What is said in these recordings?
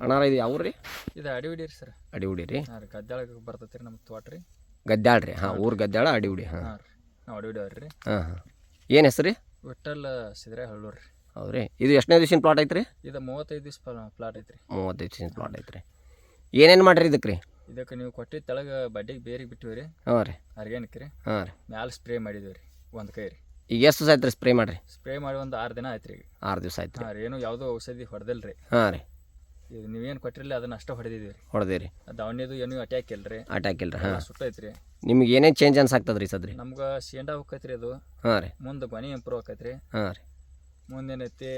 ಅಣ್ಣಾರ ಇದು ಯಾವ ರೀ? ಇದು ಅಡಿ ರೀ ಸರ್. ಅಡಿ ರೀ? ಹಾಂ ರೀ ಗದ್ದಾಳಕ್ಕೆ ಬರ್ತೈತೆ ರೀ ನಮ್ಮ ತೋಟ ರೀ. ಗದ್ದಾಳ ರೀ? ಹಾಂ ಊರು ಗದ್ದಾಳ ಅಡಿ ಹುಡಿ ಹಾಂ. ಹಾಂ ರೀ ನಾವು ಅಡಿ ಅವ್ರಿ ರೀ. ಹಾಂ ಹಾಂ. ಏನು ಹೆಸರು ರೀ? ವಿಠಲ್ ಸಿದ್ರೆ ಹಳ್ಳೂರು ರೀ. ಹೌದ್ರಿ. ಇದು ಎಷ್ಟನೇ ದಿವ್ಸಿನ ಪ್ಲಾಟ್ ಐತ್ರಿ? ಇದು ಮೂವತ್ತೈದು ದಿವಸ ಪ್ಲಾಟ್ ಐತ್ರಿ. ಮೂವತ್ತೈದು ದಿವ್ಸಿನ ಪ್ಲಾಟ್ ಐತ್ರಿ. ಏನೇನು ಮಾಡಿರಿ ಇದಕ್ಕೆ ರೀ? ಇದಕ್ಕೆ ನೀವು ಕೊಟ್ಟಿದ್ದ ತೆಳಗೆ ಬಡ್ಡಿಗೆ ಬೇರೆ ಬಿಟ್ಟಿವಿ ರೀ. ಹಾಂ ರೀ. ಆರ್ಗ್ಯಾನಿಕ್ ರೀ. ಹಾಂ ರೀ. ಮ್ಯಾಲೆ ಸ್ಪ್ರೇ ಮಾಡಿದ್ದೀವಿ ರೀ ಒಂದು ಕೈ ರೀ. ಈಗ ಎಷ್ಟು ದಿವಸ ಆಯ್ತು ರೀ ಸ್ಪ್ರೇ ಮಾಡಿರಿ? ಸ್ಪ್ರೇ ಮಾಡಿ ಒಂದು ಆರು ದಿನ ಆಯ್ತು ರೀ ಆರು ದಿವಸ ಆಯ್ತು ಹಾಂ ರೀ ಏನು ಯಾವುದೋ ಔಷಧಿ ಹೊಡೆದಿಲ್ಲ ರೀ ಹಾಂ ರೀ. ಈಗ ನೀವೇನು ಕೊಟ್ಟಿರಲಿ ಅದನ್ನ ಅಷ್ಟೇ ಹೊಡೆದಿದ್ದೀವಿ ರೀ ಹೊಡೆದಿರಿ ದಾವಣಿದು ಏನು ಅಟ್ಯಾಕ್ ಇಲ್ಲ ರೀ ಅಟ್ಯಾಕ್ ಇಲ್ರಿ ಹಾಂ. ಸುಟ್ಟೈತೆ ರೀ ನಿಮ್ಗೆ ಏನೇನು ಚೇಂಜ್ ಅನ್ಸಾಕ್ತದ್ರಿ ಸದ್ರಿ? ನಮ್ಗೆ ಶೇಂಡಾ ಹೋಗೈತೆ ರೀ ಅದು. ಹಾಂ ರೀ. ಮುಂದೆ ಗೊನೆ ಇಂಪ್ರೂವ್ ಆಕೈತ್ರಿ. ಹಾಂ ರೀ. ಮುಂದೇನೈತಿ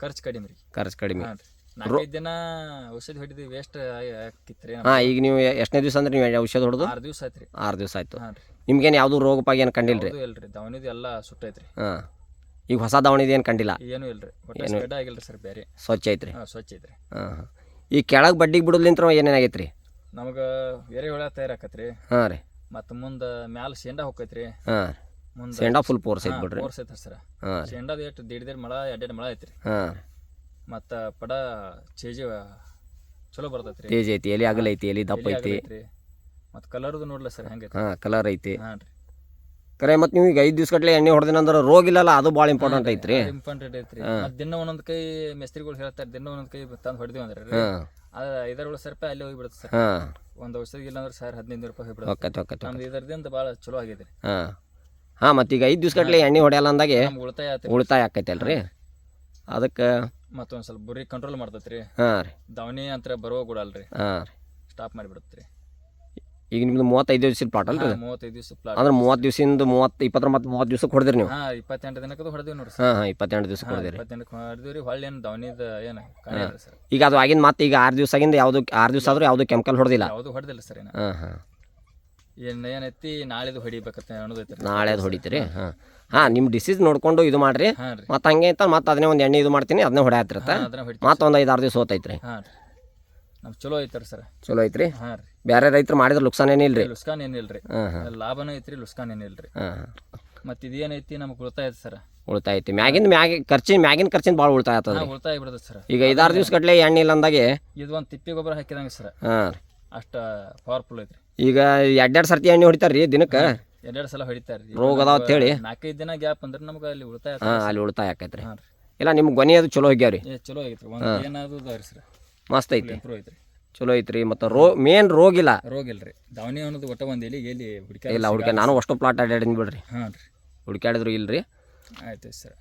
ಖರ್ಚು ಕಡಿಮೆ ರೀ ಖರ್ಚು ಕಡಿಮೆ. ಹಾಂ ರೀ. ನಾಲ್ಕೈದು ದಿನ ಔಷಧಿ ಹೊಡಿದ್ವಿ ವೇಸ್ಟ್ ಆಕಿತ್ರಿ ಹಾಂ ಈಗ ನೀವು ಎಷ್ಟನೇ ದಿವಸ ಅಂದ್ರೆ ನೀವು ಔಷಧ ಹೊಡೆದು? ಆರು ದಿವಸ ಆಯ್ತು ರೀ ಆರು ದಿವಸ ಆಯ್ತು. ಹಾಂ ರೀ. ನಿಮ್ಗೇನು ಯಾವುದು ರೋಗ ಪಾಗ ಏನು ಕಂಡಿಲ್ಲ ರೀ ದಾವಣಿದು ಇಲ್ಲ ರೀ ದವಣಿದು ಎಲ್ಲ ಸುಟ್ಟೈತ್ರಿ. ಹಾಂ. ಈಗ ಹೊಸ ದಾವಣಿದು ಏನು ಕಂಡಿಲ್ಲ? ಏನೂ ಇಲ್ಲ ರೀ ಒಟ್ಟು ಸ್ಪ್ರೆಡ್ ಆಗಿಲ್ಲ ರೀ ಸರ್ ಬೇರೆ ಸ್ವಚ್ಛ ಐತ್ರಿ? ಹಾಂ ಸ್ವಚ್ಛ ಐತ್ರಿ. ಹಾಂ ಹಾಂ. ಈ ಕೆಳಗೆ ಬಡ್ಡಿಗೆ ಬಿಡೋದ್ಲಿಂತ್ರ ಏನೇನಾಗೈತೆ ರೀ ನಮಗೆ ಬೇರೆ ಹೊಳೆ ತಯಾರಾಕತ್ರಿ ಆಕತ್ರಿ. ಹಾಂ ರೀ. ಮತ್ತು ಮುಂದೆ ಮ್ಯಾಲ ಶೇಂಡಾ ಹೋಗೈತೆ ರೀ. ಹಾಂ ಮುಂದೆ ಶೇಂಡಾ ಫುಲ್ ಪೋರ್ಸ್ ಐತೆ ಬಿಡ್ರಿ. ಪೋರ್ಸ್ ಐತೆ ಸರ್. ಹಾಂ ಶೇಂಡಾದ ಎಷ್ಟು ದೇಡ್ ದಿಡ್ ಮಳ ಎರಡೆರಡು ಮಳ ಐತ್ರಿ. ಹಾಂ ಮತ್ತು ಪಡ ಚೇಜಿ ಚಲೋ ಬರ್ತೈತೆ ರೀ ತೇಜ್ ಐತಿ ಎಲೆ ಅಗಲ ಐತಿ ಎಲೆ ದಪ್ಪ ಐತಿ. ಮತ್ತು ಕಲರ್ದು ನೋಡ್ಲ ಸರ್ ಹೆಂಗೈತೆ ಹಾಂ ಕಲರ್ ಐತಿ. ಹಾಂ ರೀ ಕರೆ ಮತ್ತು ನೀವು ಈಗ ಐದು ದಿವ್ಸ ಗಟ್ಲೆ ಎಣ್ಣೆ ಹೊಡೆದಿನ ಅಂದ್ರೆ ರೋಗ ಇಲ್ಲಲ್ಲ ಅದು ಭಾಳ ಇಂಪಾರ್ಟೆಂಟ್ ಐತ್ರಿ. ಇಂಪಾರ್ಟೆಂಟ್ ಐತ್ರಿ. ಮತ್ತು ದಿನ ಒಂದೊಂದು ಕೈ ಮೆಸ್ತ್ರಿಗಳು ಹೇಳ್ತಾರೆ ದಿನ ಒಂದೊಂದು ಕೈ ತಂದು ಹೊಡೆದಿವಿ ಅಂದ್ರೆ. ರೀ ಹಾಂ. ಅದು ಐದಾರು ರೂಪಾಯಿ ಅಲ್ಲಿ ಹೋಗಿಬಿಡುತ್ತೆ ಸರ್. ಹಾಂ. ಒಂದು ಔಷಧಿ ಇಲ್ಲ ಅಂದ್ರೆ ಸರ್ ಹದಿನೈದು ರೂಪಾಯಿ ಹೋಗಿಬಿಡುತ್ತೆ. ನಮ್ದು ಇದರದಿಂದ ಭಾಳ ಚಲೋ ಆಗಿದೆ ರೀ. ಹಾಂ. ಹಾಂ ಮತ್ತು ಈಗ ಐದು ದಿವ್ಸ ಗಟ್ಲೆ ಎಣ್ಣೆ ಹೊಡೆಯಲ್ಲ ಅಂದಾಗೆ ನಮ್ಗೆ ಉಳಿತಾಯ ಆಯ್ತು ಉಳಿತಾಯ ಆಕೈತಲ್ರಿ. ಅದಕ್ಕೆ ಮತ್ತೊಂದು ಸ್ವಲ್ಪ ಬುರಿ ಕಂಟ್ರೋಲ್ ಮಾಡ್ತೈತೆ ರೀ ಹಾಂ ರೀ. ದವಣಿ ಅಂತ ಬರೋ ಗುಡಲ್ರಿ ಹಾಂ ರೀ. ಸ್ಟಾಪ್ ಮಾಡಿಬಿಡುತ್ತೆ ರೀ ಈಗ ನಿಮ್ದು ಮೂವತ್ತೈದು ದಿವ್ಸದ ಪ್ಲಾಟ್ ಅಲ್ರಿ ಮೂವತ್ತೈದು ದಿವಸ ಪ್ಲಾಟ್ ಅಂದ್ರೆ ಮೂವತ್ತು ದಿವಸದಿಂದ ಮೂವತ್ತು ಇಪ್ಪತ್ತೊಂಬತ್ತು ಮೂವತ್ತು ದಿವಸ ಹೊಡೆದ್ರಿ ನೀವು? ಹಾಂ ಇಪ್ಪತ್ತೆಂಟು ದಿನಕ್ಕದು ಹೊಡೆದಿವಿ ನೋಡ್ರಿ ಹಾಂ ಹಾಂ ಇಪ್ಪತ್ತೆಂಟು ದಿವಸ ಹೊಡೆದಿರಿ. ಹೊಳ್ಳಿ ಏನು ಸರ್. ಈಗ ಅದು ಆಗಿನ ಮತ್ತೆ ಈಗ ಆರು ದಿವಸ ಆಗಿಂದ ಯಾವುದು ಆರು ದಿವಸ ಆದ್ರೂ ಯಾವುದು ಕೆಮಿಕಲ್ ಹೊಡೆದಿಲ್ಲ? ಯಾವುದು ಹೊಡೆದಿಲ್ಲ ಸರ್ ಏನು ಹಾಂ ಹಾಂ. ಏನು ಏನೈತಿ ನಾಳೆದು ಹೊಡಿಬೇಕಂತ ಅನ್ನೋದೈತೆ ರೀ. ಅದು ಹೊಡಿತೀರಿ? ಹಾಂ. ಹಾಂ. ನಿಮ್ಮ ಡಿಸೀಸ್ ನೋಡ್ಕೊಂಡು ಇದು ಮಾಡ್ರಿ. ಹಾಂ ರೀ. ಮತ್ತು ಹಂಗೆ ಅಂತ ಮತ್ತೆ ಅದನ್ನೇ ಒಂದು ಎಣ್ಣೆ ಇದು ಮಾಡ್ತೀನಿ ಅದನ್ನೇ ಹೊಡೆಯತ್ತಿರತ್ತೆ ಅದನ್ನ ಹೊಡಿತೀವಿ ಮತ್ತೆ ಒಂದು ಐದು ಆರು ದಿವಸ ಹೋತೈತ್ರಿ. ಹಾಂ ರೀ. ಚಲೋ ಐತ್ರಿ ಸರ್. ಚಲೋ ಐತ್ರಿ? ಹಾಂ ರೀ. ಬೇರೆ ರೈತರು ಮಾಡಿದ್ರೆ ಲುಕ್ಸಾನ್ ಏನಿಲ್ಲ ರೀ ಲುಸ್ಕಾನ್ ಏನಿಲ್ಲ ರೀ ಹಾಂ ಹಾಂ. ಲಾಭನೂ ಐತ್ರಿ ಲುಸ್ಕಾನ್ ಏನಿಲ್ಲ ರೀ ಹಾಂ ಹಾಂ. ಮತ್ತು ಇದೇನೈತಿ ನಮ್ಗೆ ಉಳಿತಾಯ ಐತೆ ಸರ್. ಉಳಿತಾಯ ಐತಿ. ಮ್ಯಾಗಿನ ಮ್ಯಾಗ ಖರ್ಚಿನ ಮ್ಯಾಗಿನ ಖರ್ಚಿನ ಭಾಳ ಉಳಿತಾಯ ಆಗ್ತದೆ ಉಳಿತಾಯ ಬಿಡ್ತದೆ ಸರ್. ಈಗ ಐದಾರು ದಿವ್ಸ ಕಟ್ಲೆ ಎಣ್ಣೆ ಇಲ್ಲ ಅಂದಾಗೆ ಇದು ಒಂದು ತಿಪ್ಪಿ ಗೊಬ್ಬರ ಹಾಕಿದಂಗೆ ಸರ್. ಹಾಂ ಅಷ್ಟು ಪವರ್ಫುಲ್ ಐತ್ರಿ. ಈಗ ಎರಡೆರಡು ಸರ್ತಿ ಎಣ್ಣೆ ಹೊಡಿತಾರೆ ರೀ. ದಿನಕ್ಕೆ ಎರಡೆರಡು ಸಲ ಹೊಡಿತಾರೆ ರೀ ರೋಗ ಅದಾವ ಅಂತೇಳಿ ನಾಲ್ಕೈದು ದಿನ ಗ್ಯಾಪ್ ಅಂದ್ರೆ ನಮ್ಗೆ ಅಲ್ಲಿ ಉಳಿತಾಯ ಹಾಂ ಅಲ್ಲಿ ಉಳಿತಾಯ ಆಕೈತ್ರಿ. ಹಾಂ ರೀ. ಇಲ್ಲ ನಿಮ್ಗೆ ಗೊನೆ ಅದು ಚಲೋ ಹೋಗ್ಯಾವ್ರಿ ಏ ಚಲೋ ಆಗೈತ್ರಿ. ಒಂದು ಏನಾದ್ರು ಸರ್. ಮಸ್ತ್ ಐತಿ. ಇಂಪ್ರೂವ್ ಐತ್ರಿ. ಚಲೋ ಐತ್ರಿ. ಮತ್ತು ರೋ ಮೇನ್ ರೋಗ ಇಲ್ಲ ರೋಗ ಇಲ್ರಿ ದಾವಣಿ ಅನ್ನೋದು ಒಟ್ಟ ಒಂದು ಎಲ್ಲಿ ಎಲ್ಲಿ ಹುಡುಕ ಇಲ್ಲ ಹುಡ್ಕ ನಾನು ಅಷ್ಟು ಪ್ಲಾಟ್ ಅಡ್ಯಾಡಿನಿ ಬಿಡ್ರಿ. ಹಾಂ ರೀ ಹುಡ್ಕ್ಯಾಡಿದ್ರು ಇಲ್ರಿ. ಆಯ್ತು ಸರ್.